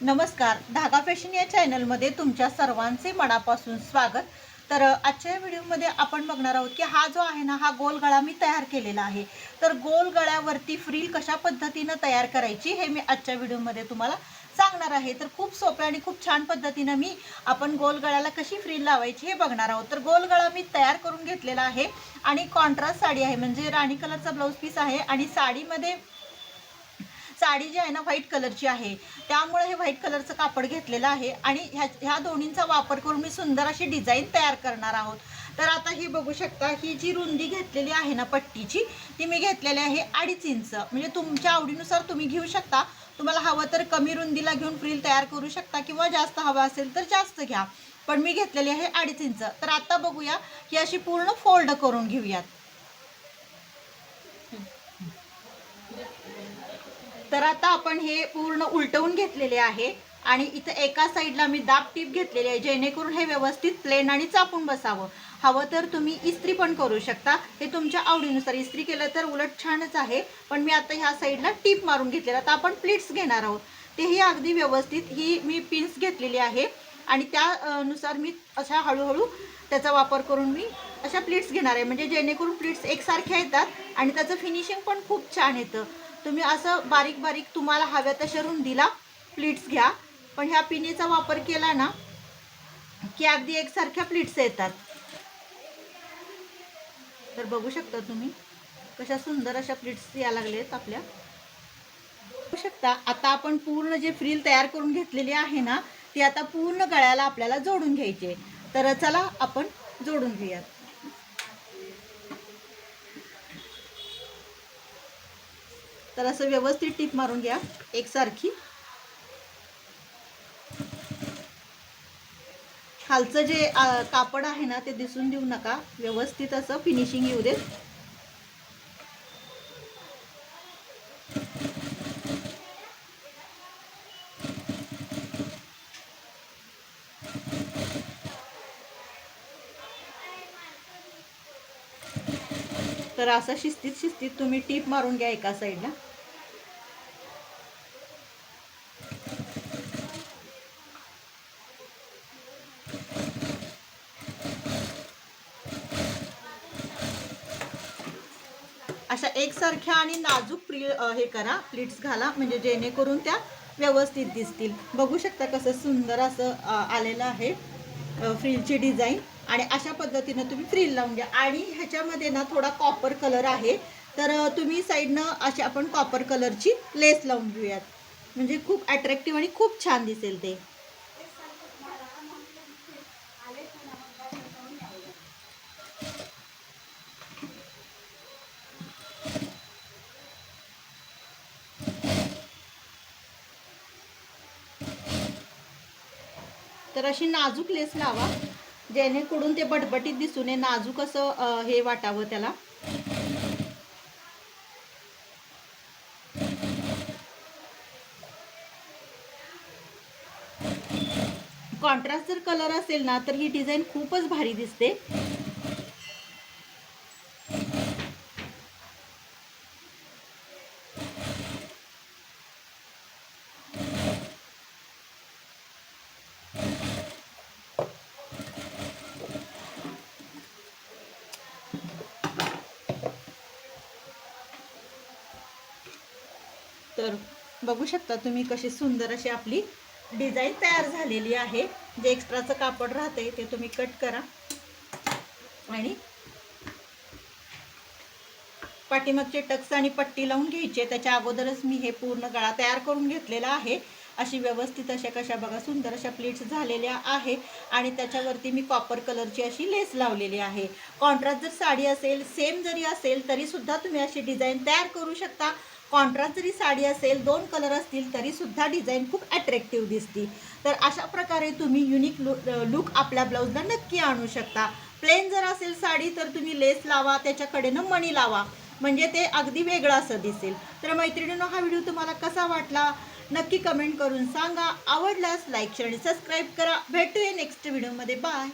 नमस्कार धागा फॅशन या चॅनलमध्ये तुमच्या सर्वांचे मनापासून स्वागत. तर आजच्या व्हिडिओमध्ये आपण बघणार आहोत की हा जो आहे ना हा गोल गळा मी तयार केलेला आहे. तर गोल गळ्यावरती फ्रील कशा पद्धतीनं तयार करायची हे मी आजच्या व्हिडिओमध्ये तुम्हाला सांगणार आहे. तर खूप सोप्या आणि खूप छान पद्धतीनं मी आपण गोल गळ्याला कशी फ्रील लावायची हे बघणार आहोत. तर गोल गळा मी तयार करून घेतलेला आहे आणि कॉन्ट्रास्ट साडी आहे म्हणजे राणी कलरचा ब्लाऊज पीस आहे आणि साडीमध्ये साडी जी आहे ना व्हाईट कलरची आहे. त्यामुळे हे व्हाईट कलरचं कापड घेतलेलं आहे. आणि ह्या ह्या दोन्हींचा वापर करून मी सुंदर अशी डिझाईन तयार करणार आहोत. तर आता ही बघू शकता ही जी रुंदी घेतलेली आहे ना पट्टीची ती मी घेतलेली आहे अडीच इंच. म्हणजे तुमच्या आवडीनुसार तुम्ही घेऊ शकता. तुम्हाला हवं तर कमी रुंदीला घेऊन फ्रील तयार करू शकता किंवा जास्त हवं असेल तर जास्त घ्या. पण मी घेतलेली आहे अडीच इंच. तर आता बघूया ही अशी पूर्ण फोल्ड करून घेऊयात. तर आता आपण हे पूर्ण उलटवून घेतलेले आहे आणि इथं एका साईडला मी दाब टीप घेतलेली आहे जेणेकरून हे व्यवस्थित प्लेन आणि चापून बसावं. हवं तर तुम्ही इस्त्री पण करू शकता. हे तुमच्या आवडीनुसार इस्त्री केलं तर उलट छानच आहे पण मी आता ह्या साईडला टीप मारून घेतलेला आता आपण प्लीट्स घेणार आहोत. तेही अगदी व्यवस्थित ही मी पिन्स घेतलेली आहे आणि त्यानुसार मी अशा हळूहळू त्याचा वापर करून मी अशा प्लीट्स घेणार आहे. म्हणजे जेणेकरून प्लीट्स एकसारख्या येतात आणि त्याचं फिनिशिंग पण खूप छान येतं. तुम्ही असं बारीक बारीक तुम्हाला हव्या तशा रुंदीला प्लीट्स घ्या. पण ह्या पिनीचा वापर केला ना की अगदी एकसारख्या प्लीट्स येतात. तर बघू शकता तुम्ही कशा सुंदर अशा प्लीट्स या लागलेत आपल्या. बघू शकता आता आपण पूर्ण जे फ्रील तयार करून घेतलेली आहे ना ती आता पूर्ण गळ्याला आपल्याला जोडून घ्यायची आहे. तर चला आपण जोडून घेऊयात. तर असं व्यवस्थित टीप मारून घ्या एकसारखी. खालचं जे कापड आहे ना ते दिसून देऊ नका. व्यवस्थित असं फिनिशिंग येऊ देत. तर असं शिस्तीत शिस्तीत तुम्ही टीप मारून घ्या एका साईडला अशा एकसारख्या आणि नाजूक प्री हे करा प्लीट्स घाला म्हणजे जेणेकरून त्या व्यवस्थित दिसतील. बघू शकता कसं सुंदर असं आलेलं आहे फ्रिलची फ्रीलची डिझाईन. आणि अशा पद्धतीनं तुम्ही फ्रील लावून घ्या. आणि ह्याच्यामध्ये ना थोडा कॉपर कलर आहे. तर तुम्ही साईडनं अशी आपण कॉपर कलरची लेस लावून घेऊयात. म्हणजे खूप अट्रॅक्टिव्ह आणि खूप छान दिसेल ते. तर अशी नाजूक लेस लावा जेणेकरून ते बटबटीत दिसून नये नाजूक असं हे वाटावं त्याला. कॉन्ट्रास्ट जर कलर असेल ना तर ही डिझाईन खूपच भारी दिसते. तर बघू शकता तुम्ही कशी सुंदर अशी आपली डिझाईन तयार झालेली आहे. जे एक्स्ट्राचं कापड राहते ते तुम्ही कट करा. आणि पाठीमागचे टक्स आणि पट्टी लावून घ्यायचे. त्याच्या अगोदरच मी हे पूर्ण गळा तयार करून घेतलेला आहे. अशी व्यवस्थित अशा कशा बघा सुंदर अशा प्लेट्स झालेल्या आहे. आणि त्याच्यावरती मी कॉपर कलरची अशी लेस लावलेली आहे. कॉन्ट्रास्ट जर साडी असेल सेम जरी असेल तरीसुद्धा तुम्ही अशी डिझाईन तयार करू शकता. कॉन्ट्रास्ट जरी साडी असेल दोन कलर असतील तरीसुद्धा डिझाईन खूप अट्रॅक्टिव्ह दिसते. तर अशा प्रकारे तुम्ही युनिक लुक लुक आपल्या ब्लाऊजला नक्की आणू शकता. प्लेन जर असेल साडी तर तुम्ही लेस लावा त्याच्याकडेनं मणी लावा. म्हणजे ते अगदी वेगळं असं दिसेल. तर मैत्रिणींनो हा व्हिडिओ तुम्हाला कसा वाटला? नक्की कमेंट करून सांगा. आवडल्यास लाईक शेअर आणि सबस्क्राईब करा. भेटूया नेक्स्ट व्हिडिओमध्ये बाय